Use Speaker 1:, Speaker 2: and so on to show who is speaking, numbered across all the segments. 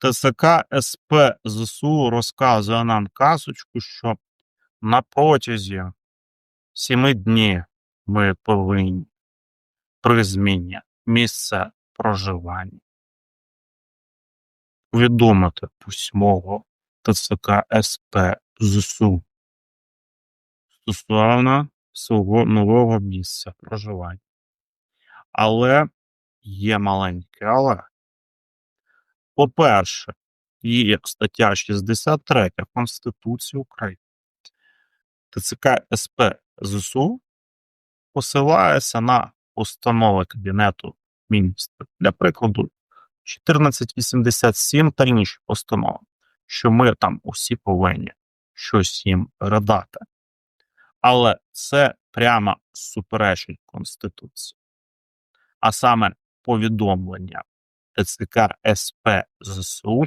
Speaker 1: ТСК СП ЗСУ розказує нам казочку, що на протязі сіми днів ми повинні при зміні місця проживання повідомити письмово ТЦК СП ЗСУ стосовно свого нового місця проживання. Але є маленьке але. По-перше, є стаття 63 Конституції України. ТЦК СП ЗСУ посилається на постанови Кабінету міністрів. Для прикладу, 1487 та інші постанови, що ми там усі повинні щось їм передати. Але це прямо суперечить Конституції. А саме повідомлення ТЦК СП ЗСУ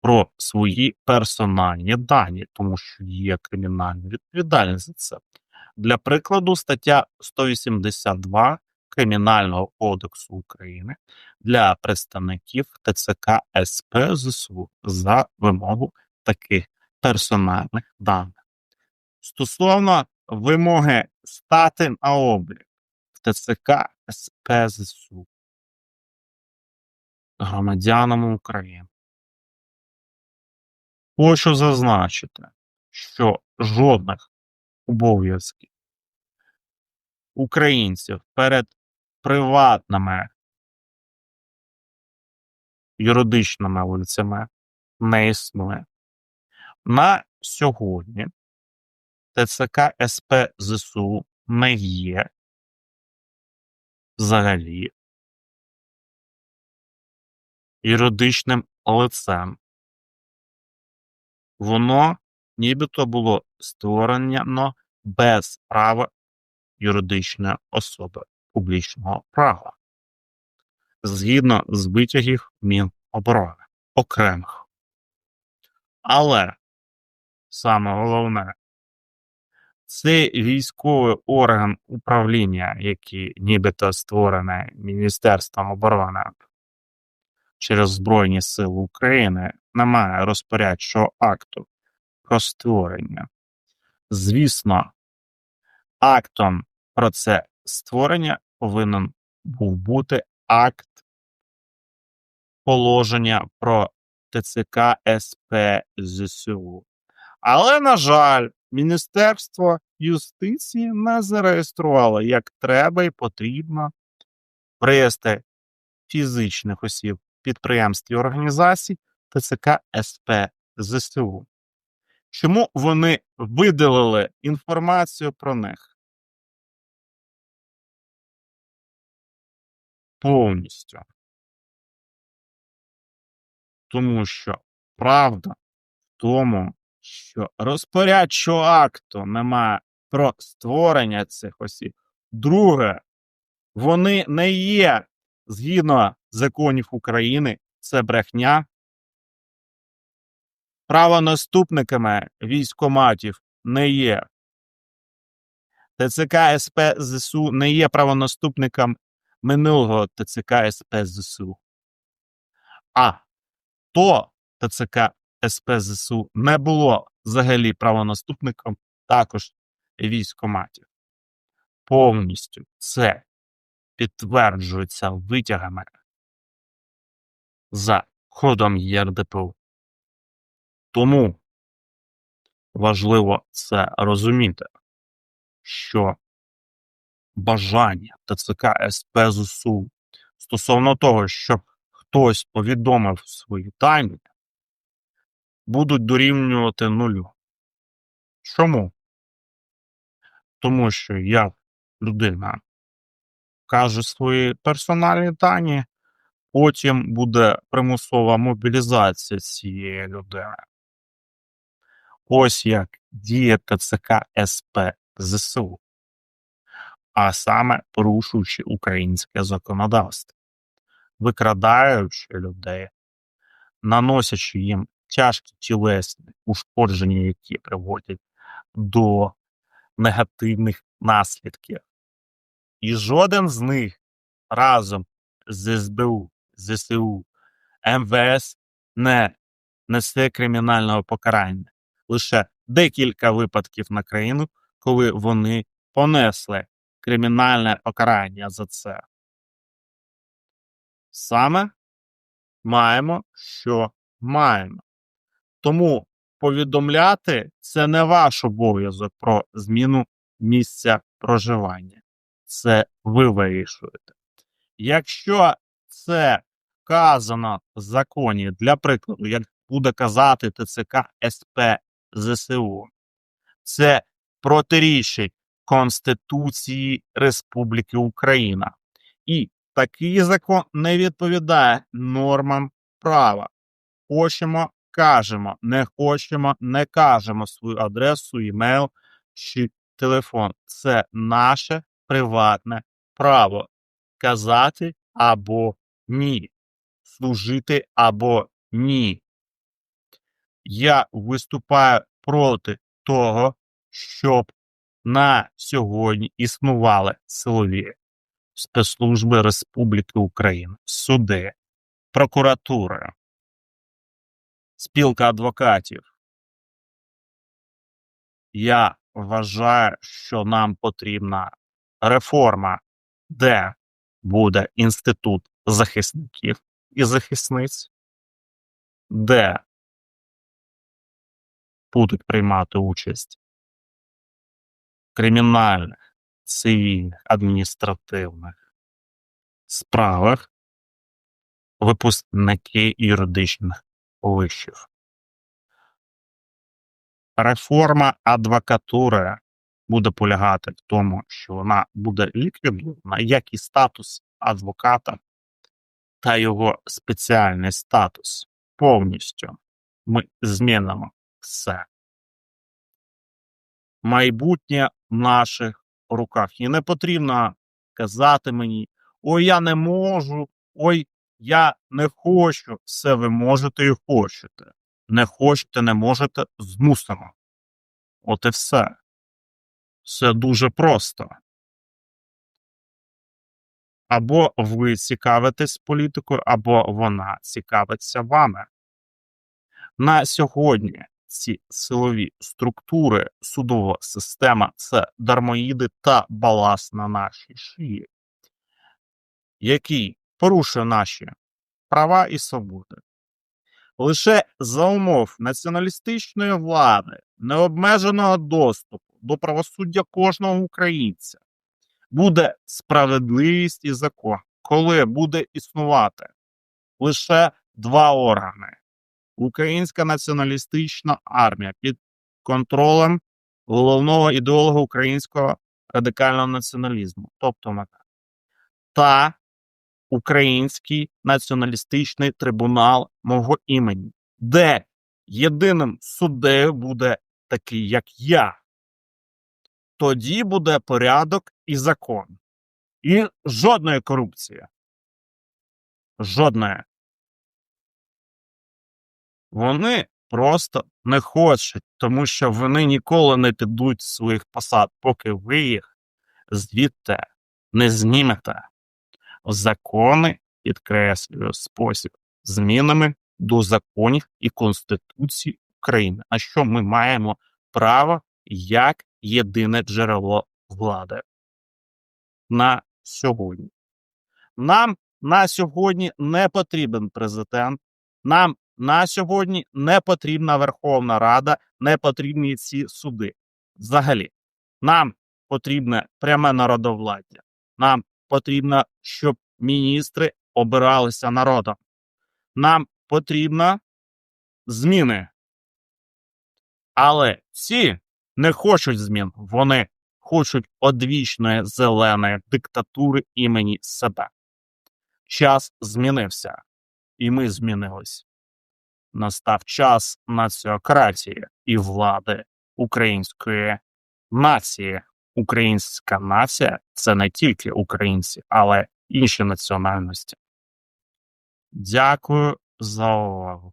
Speaker 1: про свої персональні дані, тому що є кримінальна відповідальність за це. Для прикладу, стаття 182 Кримінального кодексу України для представників ТЦК СП ЗСУ за вимогу таких персональних даних. Стосовно вимоги стати на облік в ТЦК СП ЗСУ громадянам України. Хочу зазначити, що жодних обов'язків українців перед приватними юридичними лицями не існує. На сьогодні ТЦК СП ЗСУ не є взагалі юридичним лицем. Воно нібито було створено без права юридичної особи публічного права згідно з витягів Міноборони окремих. Але саме головне, цей військовий орган управління, який нібито створений Міністерством оборони через Збройні Сили України, не має розпорядчого акту про створення. Звісно, актом про це створення повинен був бути акт положення про ТЦК СП ЗСУ. Але, на жаль, Міністерство юстиції не зареєструвало як треба і потрібно реєстр фізичних осіб підприємств і організацій ТЦК СП ЗСУ. Чому вони видалили інформацію про них? Повністю. Тому що правда в тому, що розпорядчого акту немає про створення цих осіб. Друге, вони не є згідно законів України, це брехня. Правонаступниками військоматів не є. ТЦК СП ЗСУ не є правонаступником минулого ТЦК СП ЗСУ. А то ТЦК СП ЗСУ не було взагалі правонаступником також військоматів. Повністю це підтверджується витягами за ходом ЄРДПУ. Тому важливо це розуміти, що бажання ТЦК СП ЗСУ стосовно того, щоб хтось повідомив свої тайни, будуть дорівнювати нулю. Чому? Тому що я людина каже свої персональні дані, потім буде примусова мобілізація цієї людини. Ось як діє ТЦК СП ЗСУ, а саме порушуючи українське законодавство, викрадаючи людей, наносячи їм тяжкі тілесні ушкодження, які приводять до негативних наслідків. І жоден з них разом з СБУ, ЗСУ, МВС не несе кримінального покарання. Лише декілька випадків на країну, коли вони понесли кримінальне покарання за це. Саме маємо, що маємо. Тому повідомляти це не ваш обов'язок про зміну місця проживання. Це ви вирішуєте. Якщо це вказано в законі, для прикладу, як буде казати ТЦК СП ЗСУ, це протирічить Конституції Республіки Україна. І такий закон не відповідає нормам права. Хочемо, кажемо, не хочемо, не кажемо свою адресу, імейл чи телефон. Це наше приватне право казати або ні, служити або ні. Я виступаю проти того, щоб на сьогодні існували силові спецслужби Республіки Україна, суди, прокуратура, спілка адвокатів. Я вважаю, що нам потрібна реформа, де буде інститут захисників і захисниць, де будуть приймати участь кримінальних, цивільних, адміністративних справах випускники юридичних вишів. Реформа адвокатури буде полягати в тому, що вона буде ліквідована, як і статус адвоката та його спеціальний статус повністю. Ми змінимо все. Майбутнє в наших руках. І не потрібно казати мені, ой, я не можу, ой, я не хочу. Все ви можете і хочете. Не хочете, не можете, змусимо. От і все. Все дуже просто. Або ви цікавитесь політикою, або вона цікавиться вами. На сьогодні ці силові структури, судова система це дармоїди та баласт на нашій шиї, який порушує наші права і свободи. Лише за умов націоналістичної влади, необмеженого доступу до правосуддя кожного українця буде справедливість і закон, коли буде існувати лише два органи: Українська націоналістична армія під контролем головного ідеолога українського радикального націоналізму, тобто МК, та Український націоналістичний трибунал мого імені, де єдиним суддею буде такий, як я. Тоді буде порядок і закон. І жодної корупції. Жодної. Вони просто не хочуть, тому що вони ніколи не підуть з своїх посад, поки ви їх звідти не знімете. Закони підкреслюю спосіб змінами до законів і Конституції України. А що ми маємо право як єдине джерело влади на сьогодні? Нам на сьогодні не потрібен президент. Нам на сьогодні не потрібна Верховна Рада, не потрібні ці суди. Взагалі, нам потрібне пряме народовладдя. Нам потрібно, щоб міністри обиралися народом. Нам потрібно зміни. Але ці не хочуть змін. Вони хочуть одвічної зеленої диктатури імені себе. Час змінився, і ми змінились. Настав час націократії і влади української нації. Українська нація це не тільки українці, але інші національності. Дякую за увагу.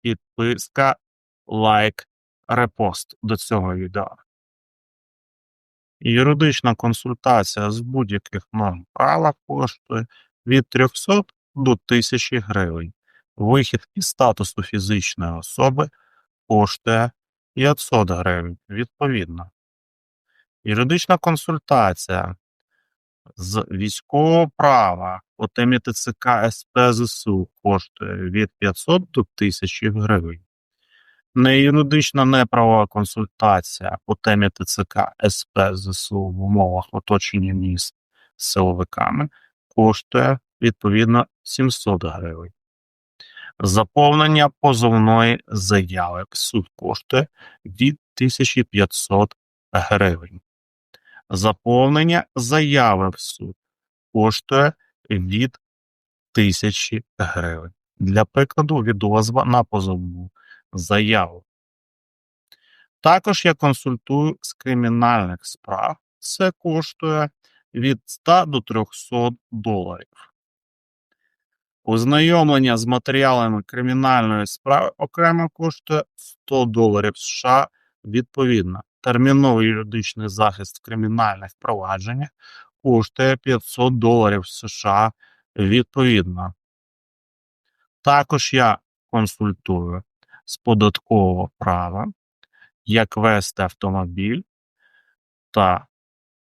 Speaker 1: Підписка, лайк, репост до цього відео. Юридична консультація з будь-яких норм права коштує від 300 до 1000 гривень. Вихід із статусу фізичної особи коштує 500 гривень відповідно. Юридична консультація з військового права по темі ТЦК СП ЗСУ коштує від 500 до 1000 гривень. Неюридична неправова консультація по темі ТЦК СП ЗСУ в умовах оточення міст силовиками коштує відповідно 700 гривень. Заповнення позовної заяви в суд коштує від 1500 гривень. Заповнення заяви в суд коштує від 1000 гривень. Для прикладу, відозва на позовну заяву. Також я консультую з кримінальних справ. Це коштує від 100 до 300 доларів. Ознайомлення з матеріалами кримінальної справи окремо коштує 100 доларів США відповідно. Терміновий юридичний захист в кримінальних провадженнях коштує 500 доларів США відповідно. Також я консультую з податкового права, як вести автомобіль та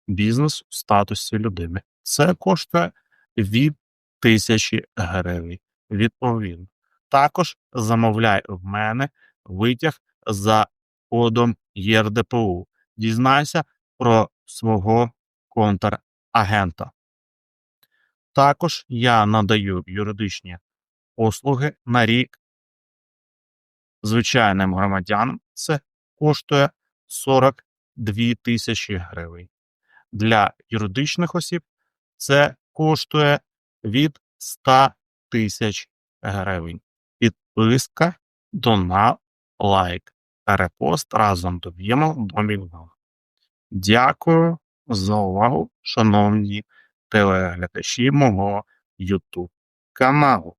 Speaker 1: бізнес у статусі людини. Це коштує від тисячі гривень. Відповідно. Також замовляй в мене витяг за кодом ЄРДПУ. Дізнайся про свого контрагента. Також я надаю юридичні послуги на рік звичайним громадянам. Це коштує 42 тисячі гривень. Для юридичних осіб це коштує від 100 тисяч гривень. Підписка, донат, лайк, та репост разом доб'ємо до мільйона. Дякую за увагу, шановні телеглядачі мого YouTube каналу.